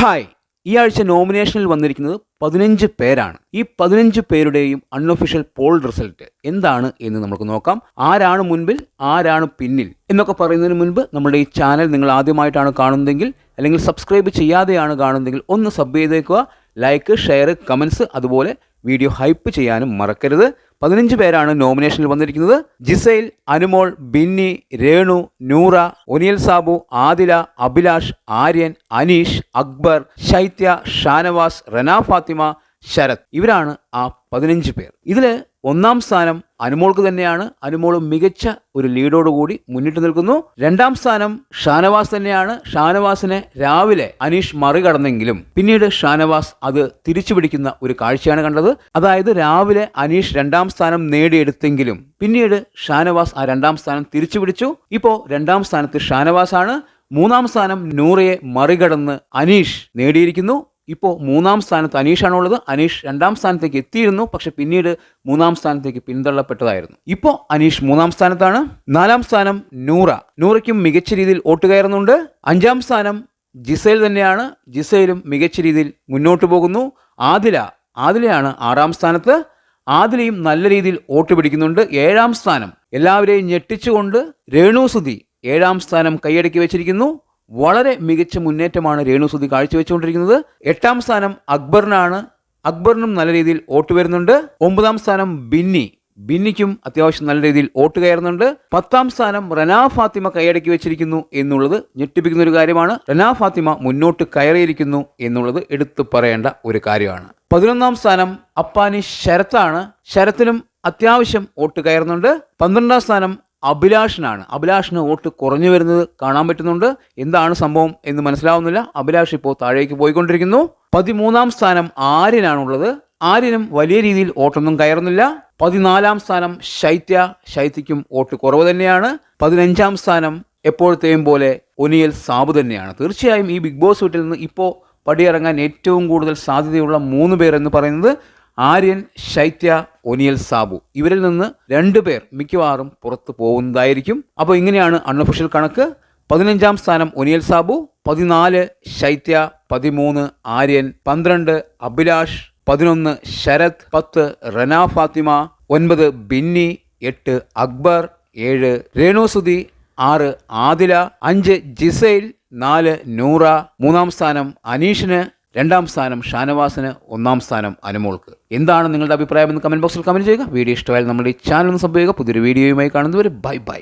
Hi. ഈ ആഴ്ച നോമിനേഷനിൽ വന്നിരിക്കുന്നത് പതിനഞ്ച് പേരാണ്. ഈ പതിനഞ്ച് പേരുടെയും അൺഒഫീഷ്യൽ പോൾ റിസൾട്ട് എന്താണ് എന്ന് നമുക്ക് നോക്കാം. ആരാണ് മുൻപിൽ ആരാണ് പിന്നിൽ എന്നൊക്കെ പറയുന്നതിന് മുൻപ് നമ്മുടെ ഈ ചാനൽ നിങ്ങൾ ആദ്യമായിട്ടാണ് കാണുന്നതെങ്കിൽ അല്ലെങ്കിൽ സബ്സ്ക്രൈബ് ചെയ്യാതെയാണ് കാണുന്നതെങ്കിൽ ഒന്ന് സബ് ചെയ്തേക്കുക. ലൈക്ക് ഷെയർ കമൻസ് അതുപോലെ വീഡിയോ ഹൈപ്പ് ചെയ്യാനും മറക്കരുത്. പതിനഞ്ച് പേരാണ് നോമിനേഷനിൽ വന്നിരിക്കുന്നത്. ജിസൈൽ അനുമോൾ ബിന്നി രേണു നൂറ ഒനിയൽ സാബു ആദില അഭിലാഷ് ആര്യൻ അനീഷ് അക്ബർ ശൈത്യ ഷാനവാസ് റന ഫാത്തിമ ശരത്. ഇവരാണ് ആ പതിനഞ്ച് പേർ. ഇതിൽ ഒന്നാം സ്ഥാനം അനുമോൾക്ക് തന്നെയാണ്. അനുമോൾ മികച്ച ഒരു ലീഡോടുകൂടി മുന്നിട്ട് നിൽക്കുന്നു. രണ്ടാം സ്ഥാനം ഷാനവാസ് തന്നെയാണ്. ഷാനവാസിനെ രാവിലെ അനീഷ് മറികടന്നെങ്കിലും പിന്നീട് ഷാനവാസ് അത് തിരിച്ചു പിടിക്കുന്ന ഒരു കാഴ്ചയാണ് കണ്ടത്. അതായത് രാവിലെ അനീഷ് രണ്ടാം സ്ഥാനം നേടിയെടുത്തെങ്കിലും പിന്നീട് ഷാനവാസ് ആ രണ്ടാം സ്ഥാനം തിരിച്ചു പിടിച്ചു. ഇപ്പോൾ രണ്ടാം സ്ഥാനത്ത് ഷാനവാസ് ആണ് മൂന്നാം സ്ഥാനം നൂറയെ മറികടന്ന് അനീഷ് നേടിയിരിക്കുന്നു. ഇപ്പോൾ മൂന്നാം സ്ഥാനത്ത് അനീഷാണുള്ളത്. അനീഷ് രണ്ടാം സ്ഥാനത്തേക്ക് എത്തിയിരുന്നു. പക്ഷെ പിന്നീട് മൂന്നാം സ്ഥാനത്തേക്ക് പിന്തള്ളപ്പെട്ടതായിരുന്നു. ഇപ്പോൾ അനീഷ് മൂന്നാം സ്ഥാനത്താണ്. നാലാം സ്ഥാനം നൂറ. നൂറയ്ക്കും മികച്ച രീതിയിൽ വോട്ട് കയറുന്നുണ്ട്. അഞ്ചാം സ്ഥാനം ജിസൈൽ തന്നെയാണ്. ജിസൈലും മികച്ച രീതിയിൽ മുന്നോട്ട് പോകുന്നു. ആദില ആദിലയാണ് ആറാം സ്ഥാനത്ത്. ആദിലയും നല്ല രീതിയിൽ വോട്ട് പിടിക്കുന്നുണ്ട്. ഏഴാം സ്ഥാനം എല്ലാവരെയും ഞെട്ടിച്ചുകൊണ്ട് രേണുസുതി ഏഴാം സ്ഥാനം കൈയടക്കി വെച്ചിരിക്കുന്നു. വളരെ മികച്ച മുന്നേറ്റമാണ് രേണുസുതി കാഴ്ചവെച്ചുകൊണ്ടിരിക്കുന്നത്. എട്ടാം സ്ഥാനം അക്ബറിനാണ്. അക്ബറിനും നല്ല രീതിയിൽ വോട്ട് വരുന്നുണ്ട്. ഒമ്പതാം സ്ഥാനം ബിന്നി. ബിന്നിക്കും അത്യാവശ്യം നല്ല രീതിയിൽ വോട്ട് കയറുന്നുണ്ട്. പത്താം സ്ഥാനം റനാ ഫാത്തിമ കൈയടക്കി വെച്ചിരിക്കുന്നു എന്നുള്ളത് ഞെട്ടിപ്പിക്കുന്ന ഒരു കാര്യമാണ്. റനാ ഫാത്തിമ മുന്നോട്ട് കയറിയിരിക്കുന്നു എന്നുള്ളത് എടുത്തു പറയേണ്ട ഒരു കാര്യമാണ്. പതിനൊന്നാം സ്ഥാനം അപ്പാനി ശരത്താണ്. ശരത്തിനും അത്യാവശ്യം വോട്ട് കയറുന്നുണ്ട്. പന്ത്രണ്ടാം സ്ഥാനം അഭിലാഷിനാണ്. അഭിലാഷിന് വോട്ട് കുറഞ്ഞു വരുന്നത് കാണാൻ പറ്റുന്നുണ്ട്. എന്താണ് സംഭവം എന്ന് മനസ്സിലാവുന്നില്ല. അഭിലാഷ് ഇപ്പോൾ താഴേക്ക് പോയിക്കൊണ്ടിരിക്കുന്നു. പതിമൂന്നാം സ്ഥാനം ആര്യനാണുള്ളത്. ആര്യനും വലിയ രീതിയിൽ വോട്ടൊന്നും കയറുന്നില്ല. പതിനാലാം സ്ഥാനം ശൈത്യ. ശൈത്യയ്ക്കും വോട്ട് കുറവ് തന്നെയാണ്. പതിനഞ്ചാം സ്ഥാനം എപ്പോഴത്തെയും പോലെ ഒനിയൽ സാബു തന്നെയാണ്. തീർച്ചയായും ഈ ബിഗ് ബോസ് വീട്ടിൽ നിന്ന് ഇപ്പോൾ പടിയിറങ്ങാൻ ഏറ്റവും കൂടുതൽ സാധ്യതയുള്ള മൂന്ന് പേർ എന്ന് പറയുന്നത് ആര്യൻ ശൈത്യ ഒനിയൽ സാബു ഇവരിൽ നിന്ന് രണ്ടു പേർ മിക്കവാറും പുറത്തു പോകുന്നതായിരിക്കും. അപ്പോൾ ഇങ്ങനെയാണ് അൺഒഫീഷ്യൽ കണക്ക്. പതിനഞ്ചാം സ്ഥാനം ഒനിയൽ സാബു. പതിനാല് ശൈത്യ. പതിമൂന്ന് ആര്യൻ. പന്ത്രണ്ട് അഭിലാഷ്. പതിനൊന്ന് ശരത്. പത്ത് റന ഫാത്തിമ. ഒൻപത് ബിന്നി. എട്ട് അക്ബർ. ഏഴ് രേണുസുതി. ആറ് ആദില. അഞ്ച് ജിസൈൽ. നാല് നൂറ. മൂന്നാം സ്ഥാനം അനീഷിന്. രണ്ടാം സ്ഥാനം ഷാനവാസിന് ഒന്നാം സ്ഥാനം അനുമോൾക്ക്. എന്താണ് നിങ്ങളുടെ അഭിപ്രായം എന്ന് കമന്റ് ബോക്സിൽ കമന്റ് ചെയ്യുക. വീഡിയോ ഇഷ്ടമായാൽ നമ്മുടെ ഈ ചാനൽ ഒന്ന് ചെയ്യുക. പുതിയൊരു വീഡിയോയുമായി കാണുന്നവർ ബൈ ബൈ.